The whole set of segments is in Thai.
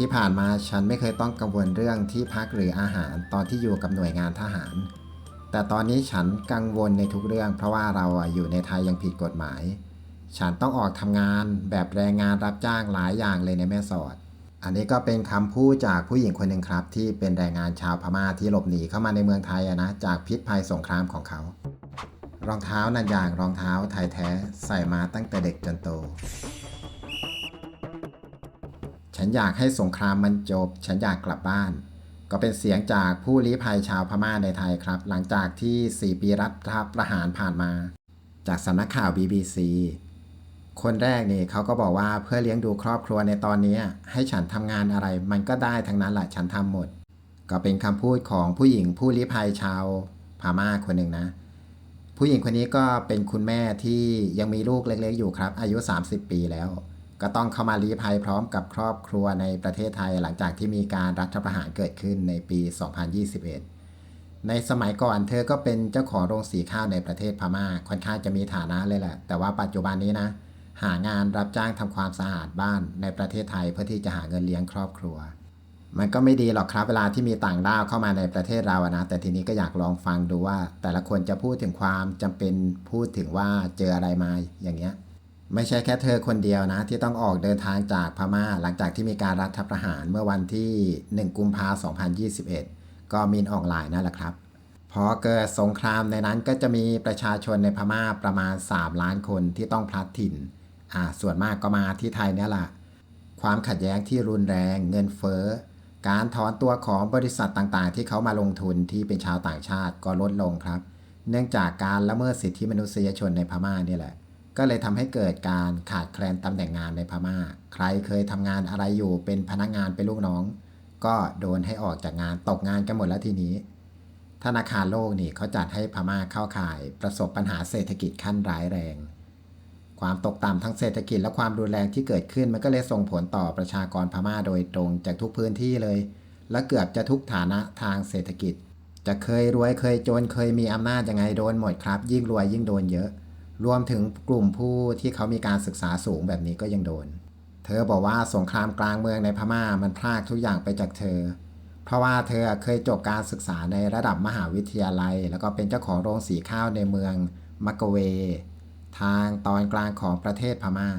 ที่ผ่านมาฉันไม่เคยต้องกังวลเรื่องที่พักหรืออาหารตอนที่อยู่กับหน่วยงานทหาร แต่ตอนนี้ฉันกังวลในทุกเรื่อง เพราะว่าเราอยู่ในไทยยังผิดกฎหมาย ฉันต้องออกทำงานแบบแรงงานรับจ้างหลายอย่างเลยในแม่สอด อันนี้ก็เป็นคำพูดจากผู้หญิงคนหนึ่งครับ ที่เป็นแรงงานชาวพม่าที่หลบหนีเข้ามาในเมืองไทยนะจากพิษภัยสงครามของเขา รองเท้านันยางรองเท้าไทยแท้ใส่มาตั้งแต่เด็กจนโต ฉันอยากให้สงครามมันจบ ฉันอยากกลับบ้าน ก็เป็นเสียงจากผู้ลี้ภัยชาวพม่าในไทยครับ หลังจากที่ 4 ปีรัฐประหารผ่านมา จากสำนักข่าว BBC คนแรกนี่เขาก็บอกว่าเพื่อเลี้ยงดูครอบครัวในตอนนี้ ให้ฉันทำงานอะไร มันก็ได้ทั้งนั้นแหละฉันทำหมด ก็เป็นคำพูดของผู้หญิงผู้ลี้ภัยชาวพม่าคนหนึ่งนะ ผู้หญิงคนนี้ก็เป็นคุณแม่ที่ยังมีลูกเล็กๆอยู่ครับ อายุ 30 ปีแล้ว ก็ต้องเข้ามาลี้ภัยพร้อมกับครอบครัวในประเทศไทยหลังจากที่มีการรัฐประหารเกิดขึ้นในปี 2021 ในสมัยก่อนเธอก็เป็นเจ้าของโรงสีข้าวในประเทศพม่าค่อนข้างจะมีฐานะเลยแหละ แต่ว่าปัจจุบันนี้นะ หางานรับจ้างทำความสะอาดบ้านในประเทศไทยเพื่อที่จะหาเงินเลี้ยงครอบครัว มันก็ไม่ดีหรอกครับเวลาที่มีต่างด้าวเข้ามาในประเทศเราอะนะแต่ทีนี้ก็อยากลองฟังดูว่า แต่ละคนจะพูดถึงความจำเป็นพูดถึงว่าเจออะไรมาอย่างเงี้ย ไม่ใช่แค่เธอคนเดียวนะ ที่ต้องออกเดินทางจากพม่า หลังจากที่มีการรัฐประหารเมื่อวันที่ 1 กุมภาพันธ์2021 ก็มินออนไลน์นั่นแหละครับ พอเกิดสงครามในนั้นก็จะมีประชาชนในพม่าประมาณ 3 ล้านคนที่ต้องพลัดถิ่นอ่าส่วนมากก็มาที่ไทยเนี่ยแหละความขัดแย้งที่รุนแรงเงินเฟ้อ การถอนตัวของบริษัทต่างๆ ที่เขามาลงทุนที่เป็นชาวต่างชาติก็ลดลงครับ เนื่องจากการละเมิดสิทธิมนุษยชนในพม่านี่แหละ ก็เลยทำให้เกิดการขาดแคลนตำแหน่งงานในพม่า ใครเคยทำงานอะไรอยู่เป็นพนักงานเป็นลูกน้อง ก็โดนให้ออกจากงานตกงานกันหมดแล้วทีนี้ ธนาคารโลกนี่เขาจัดให้พม่าเข้าข่าย ประสบปัญหาเศรษฐกิจขั้นร้ายแรง ความตกต่ำทั้งเศรษฐกิจและความรุนแรงที่เกิดขึ้นมันก็เลยส่งผลต่อประชากรพม่าโดยตรงจากทุกพื้นที่เลย และเกือบจะทุกฐานะทางเศรษฐกิจ จะเคยรวยเคยจนเคยมีอำนาจยังไงโดนหมดครับ ยิ่งรวยยิ่งโดนเยอะ รวมถึงกลุ่มผู้ที่เขามีการศึกษาสูงแบบนี้ก็ยังโดน เธอบอกว่าสงครามกลางเมืองในพม่ามันพรากทุกอย่างไปจากเธอ เพราะว่าเธอเคยจบการศึกษาในระดับมหาวิทยาลัย แล้วก็เป็นเจ้าของโรงสีข้าวในเมืองมักเว ทางตอนกลางของประเทศพม่า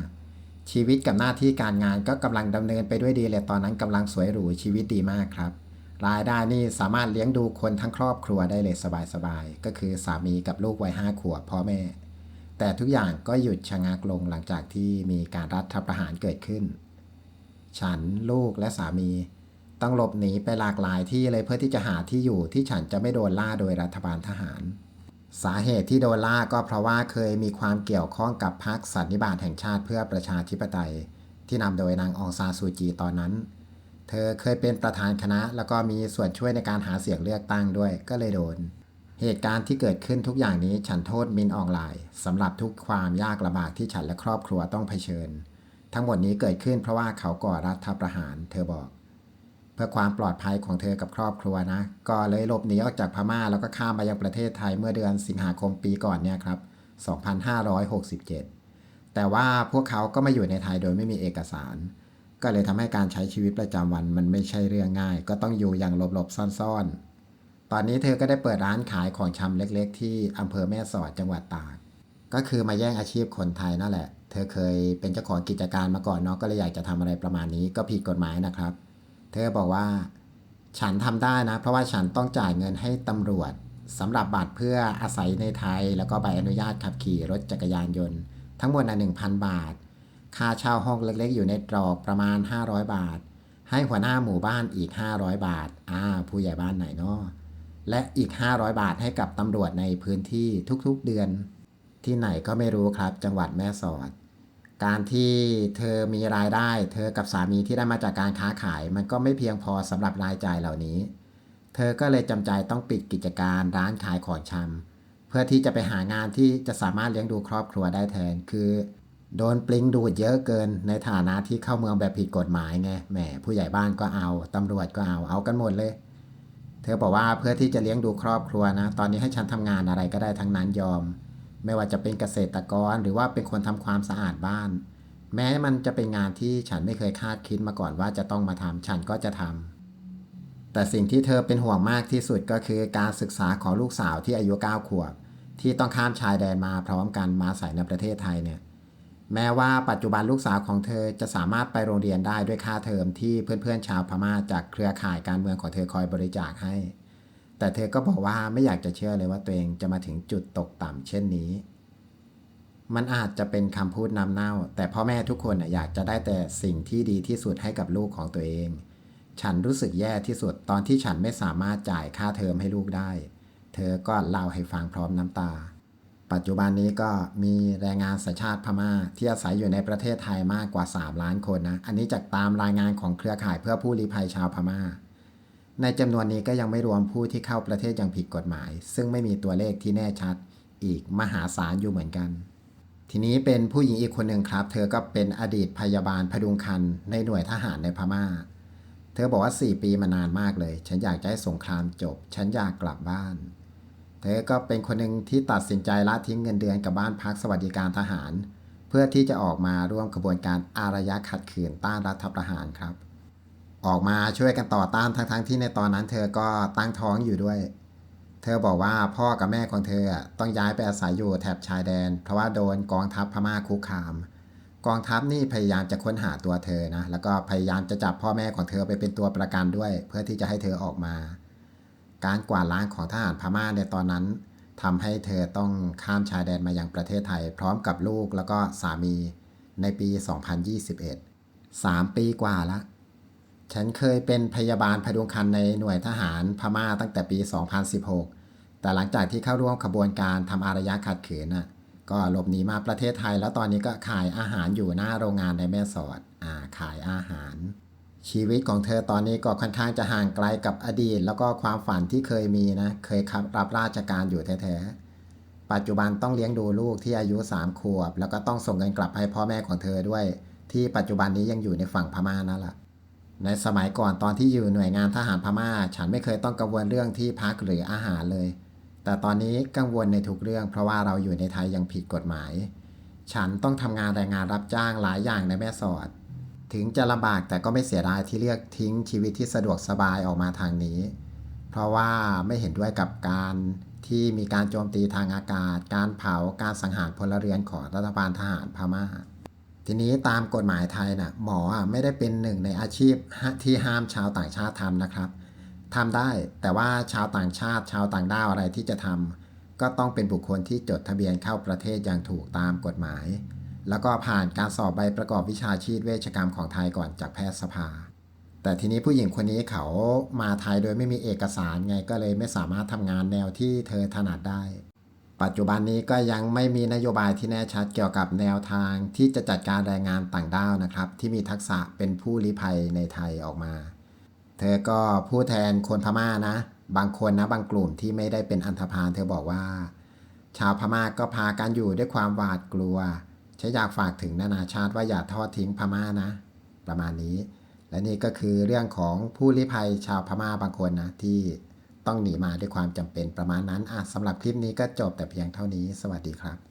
ชีวิตกับหน้าที่การงานก็กำลังดำเนินไปด้วยดีเลยตอนนั้นกำลังสวยหรูชีวิตดีมากครับรายได้นี่สามารถเลี้ยงดูคนทั้งครอบครัวได้เลยสบายๆ ก็คือสามีกับลูกวัยห้าขวบพ่อแม่ แต่ทุกอย่างก็หยุดชะงักลงหลังจากที่มีการรัฐประหารเกิดขึ้น ฉันลูกและสามีต้องหลบหนีไปหลากหลายที่เลยเพื่อที่จะหาที่อยู่ที่ฉันจะไม่โดนล่าโดยรัฐบาลทหาร สาเหตุที่โดนล่าก็เพราะว่าเคยมีความเกี่ยวข้องกับพรรคสันนิบาตแห่งชาติเพื่อประชาธิปไตย ที่นำโดยนางองซาซูจีตอนนั้น เธอเคยเป็นประธานคณะแล้วก็มีส่วนช่วยในการหาเสียงเลือกตั้งด้วยก็เลยโดน เหตุการณ์ที่เกิดขึ้นทุกอย่างนี้ฉันโทษมินออนไลน์สำหรับทุกความยากลำบากที่ฉันและครอบครัวต้องเผชิญ ทั้งหมดนี้เกิดขึ้นเพราะว่าเขาก่อรัฐประหาร เธอบอก เพื่อความปลอดภัยของเธอกับครอบครัวนะ ก็เลยหลบหนีออกจากพม่าแล้วก็ข้ามมายังประเทศไทยเมื่อเดือนสิงหาคมปีก่อนเนี่ยครับ 2567 แต่ว่าพวกเขาก็มาอยู่ในไทยโดยไม่มีเอกสาร ก็เลยทำให้การใช้ชีวิตประจำวันมันไม่ใช่เรื่องง่าย ก็ต้องอยู่อย่างหลบๆซ่อนๆ ตอนนี้เธอก็ได้เปิดร้านขายของชำเล็กๆ ที่อำเภอแม่สอดจังหวัดตากก็คือมาแย่งอาชีพคนไทยนั่นแหละ เธอเคยเป็นเจ้าของกิจการมาก่อนเนาะก็เลยอยากจะทำอะไรประมาณนี้ก็ผิดกฎหมายนะครับ เธอบอกว่า ฉันทำได้นะ เพราะว่าฉันต้องจ่ายเงินให้ตำรวจสำหรับบัตรเพื่ออาศัยในไทย แล้วก็ใบอนุญาตขับขี่รถจักรยานยนต์ ทั้งหมดนะ1,000บาท ค่าเช่าห้องเล็กๆ อยู่ในตรอกประมาณ 500 บาท ให้หัวหน้าหมู่บ้านอีก 500 บาท อ่า ผู้ใหญ่บ้านไหนเนาะ และอีก 500 บาทให้กับตำรวจในพื้นที่ทุกๆเดือน ที่ไหนก็ไม่รู้ครับจังหวัดแม่สอด การที่เธอมีรายได้ เธอกับสามีที่ได้มาจากการค้าขาย มันก็ไม่เพียงพอสำหรับรายจ่ายเหล่านี้ เธอก็เลยจำใจต้องปิดกิจการร้านขายของชำเพื่อที่จะไปหางานที่จะสามารถเลี้ยงดูครอบครัวได้แทนคือโดนปลิงดูดเยอะเกินในฐานะที่เข้าเมืองแบบผิดกฎหมายไงแหมผู้ใหญ่บ้านก็เอาตำรวจก็เอาเอากันหมดเลย เธอบอกว่าเพื่อที่จะเลี้ยงดูครอบครัวนะ ตอนนี้ให้ฉันทำงานอะไรก็ได้ทั้งนั้นยอม ไม่ว่าจะเป็นเกษตรกรหรือว่าเป็นคนทำความสะอาดบ้าน แม้มันจะเป็นงานที่ฉันไม่เคยคาดคิดมาก่อนว่าจะต้องมาทำฉันก็จะทำแต่สิ่งที่เธอเป็นห่วงมากที่สุดก็คือการศึกษาของลูกสาวที่อายุ9ขวบที่ต้องข้ามชายแดนมาพร้อมกันมาใส่ในประเทศไทยเนี่ย แม้ว่าปัจจุบันลูกสาวของเธอจะสามารถไปโรงเรียนได้ด้วยค่าเทอมที่เพื่อนๆชาวพม่าจากเครือข่ายการเมืองของเธอคอยบริจาคให้ แต่เธอก็บอกว่าไม่อยากจะเชื่อเลยว่าตัวเองจะมาถึงจุดตกต่ำเช่นนี้ มันอาจจะเป็นคำพูดนำเน่า แต่พ่อแม่ทุกคนอยากจะได้แต่สิ่งที่ดีที่สุดให้กับลูกของตัวเอง ฉันรู้สึกแย่ที่สุดตอนที่ฉันไม่สามารถจ่ายค่าเทอมให้ลูกได้ เธอก็เล่าให้ฟังพร้อมน้ำตา ปัจจุบันนี้ก็มีแรงงานสัญชาติพม่า ที่อาศัยอยู่ในประเทศไทยมากกว่า 3 ล้านคนนะ อันนี้จากตามรายงานของเครือข่ายเพื่อผู้ลี้ภัยชาวพม่า ในจำนวนนี้ก็ยังไม่รวมผู้ที่เข้าประเทศอย่างผิดกฎหมาย ซึ่งไม่มีตัวเลขที่แน่ชัด อีกมหาศาลอยู่เหมือนกัน ทีนี้เป็นผู้หญิงอีกคนหนึ่งครับ เธอก็เป็นอดีตพยาบาลพดุงคันในหน่วยทหารในพม่า เธอบอกว่า 4 ปีมานานมากเลย ฉันอยากจะให้สงครามจบ ฉันอยากกลับบ้าน เธอก็เป็นคนหนึ่งที่ตัดสินใจละทิ้งเงินเดือนกับบ้านพักสวัสดิการทหาร เพื่อที่จะออกมาร่วมกระบวนการอารยะขัดขืนต้านรัฐประหารครับ ออกมาช่วยกันต่อต้านทั้งๆที่ในตอนนั้น เธอก็ตั้งท้องอยู่ด้วย เธอบอกว่าพ่อกับแม่ของเธอต้องย้ายไปอาศัยอยู่แถบชายแดน เพราะว่าโดนกองทัพพม่าคุกคาม กองทัพนี่พยายามจะค้นหาตัวเธอนะแล้วก็พยายามจะจับพ่อแม่ของเธอไปเป็นตัวประกันด้วย เพื่อที่จะให้เธอออกมา การกวาดล้างของทหารพม่าในตอนนั้นทำให้เธอต้องข้ามชายแดนมายังประเทศไทย พร้อมกับลูกแล้วก็สามีในปี 2021 3 ปีกว่าละ ฉันเคยเป็นพยาบาลพดุงคันในหน่วยทหารพม่าตั้งแต่ปี 2016 แต่หลังจากที่เข้าร่วมขบวนการทำอารยะขัดขืนน่ะ ก็หลบหนีมาประเทศไทย แล้วตอนนี้ก็ขายอาหารอยู่หน้าโรงงานในแม่สอด อ่า ขายอาหาร ชีวิตของเธอตอนนี้ก็ค่อนข้างจะห่างไกลกับอดีต แล้วก็ความฝันที่เคยมีนะ เคยขับรับราชการอยู่แท้ๆ ปัจจุบันต้องเลี้ยงดูลูกที่อายุ 3 ขวบ แล้วก็ต้องส่งเงินกลับให้พ่อแม่ของเธอด้วย ที่ปัจจุบันนี้ยังอยู่ในฝั่งพม่านั่นแหละในสมัยก่อนตอนที่อยู่หน่วยงานทหารพม่า ฉันไม่เคยต้องกังวลเรื่องที่พักหรืออาหารเลย แต่ตอนนี้กังวลในทุกเรื่อง เพราะว่าเราอยู่ในไทยยังผิดกฎหมาย ฉันต้องทำงานแรงงานรับจ้างหลายอย่างในแม่สอด ถึงจะลำบากแต่ก็ไม่เสียดายที่เลือกทิ้งชีวิตที่สะดวกสบายออกมาทางนี้ เพราะว่าไม่เห็นด้วยกับการที่มีการโจมตีทางอากาศ การเผา การสังหารพลเรือนของรัฐบาลทหารพม่า ทีนี้ตามกฎหมายไทยน่ะหมอไม่ได้เป็นหนึ่งในอาชีพที่ห้ามชาวต่างชาติทำนะครับทำได้แต่ว่าชาวต่างชาติ ชาวต่างด้าวอะไรที่จะทำก็ต้องเป็นบุคคลที่จดทะเบียนเข้าประเทศอย่างถูกตามกฎหมาย แล้วก็ผ่านการสอบใบประกอบวิชาชีพเวชกรรมของไทยก่อนจากแพทยสภา แต่ทีนี้ผู้หญิงคนนี้เขามาไทยโดยไม่มีเอกสารไงก็เลยไม่สามารถทำงานแนวที่เธอถนัดได้ ปัจจุบันนี้ก็ยังไม่มีนโยบายที่แน่ชัดเกี่ยวกับแนวทางที่จะจัดการแรงงานต่างด้าวนะครับ ที่มีทักษะเป็นผู้ลี้ภัยในไทยออกมา เธอก็พูดแทนคนพม่านะ บางคนนะบางกลุ่มที่ไม่ได้เป็นอันธพาลเธอบอกว่า ชาวพม่าก็พากันอยู่ด้วยความหวาดกลัว ฉันอยากฝากถึงนานาชาติว่าอย่าทอดทิ้งพม่านะ ประมาณนี้ และนี่ก็คือเรื่องของผู้ลี้ภัยชาวพม่าบางคนนะที่ต้องหนีมาด้วยความจำเป็นประมาณนั้นอะสำหรับคลิปนี้ก็จบแต่เพียงเท่านี้ สวัสดีครับ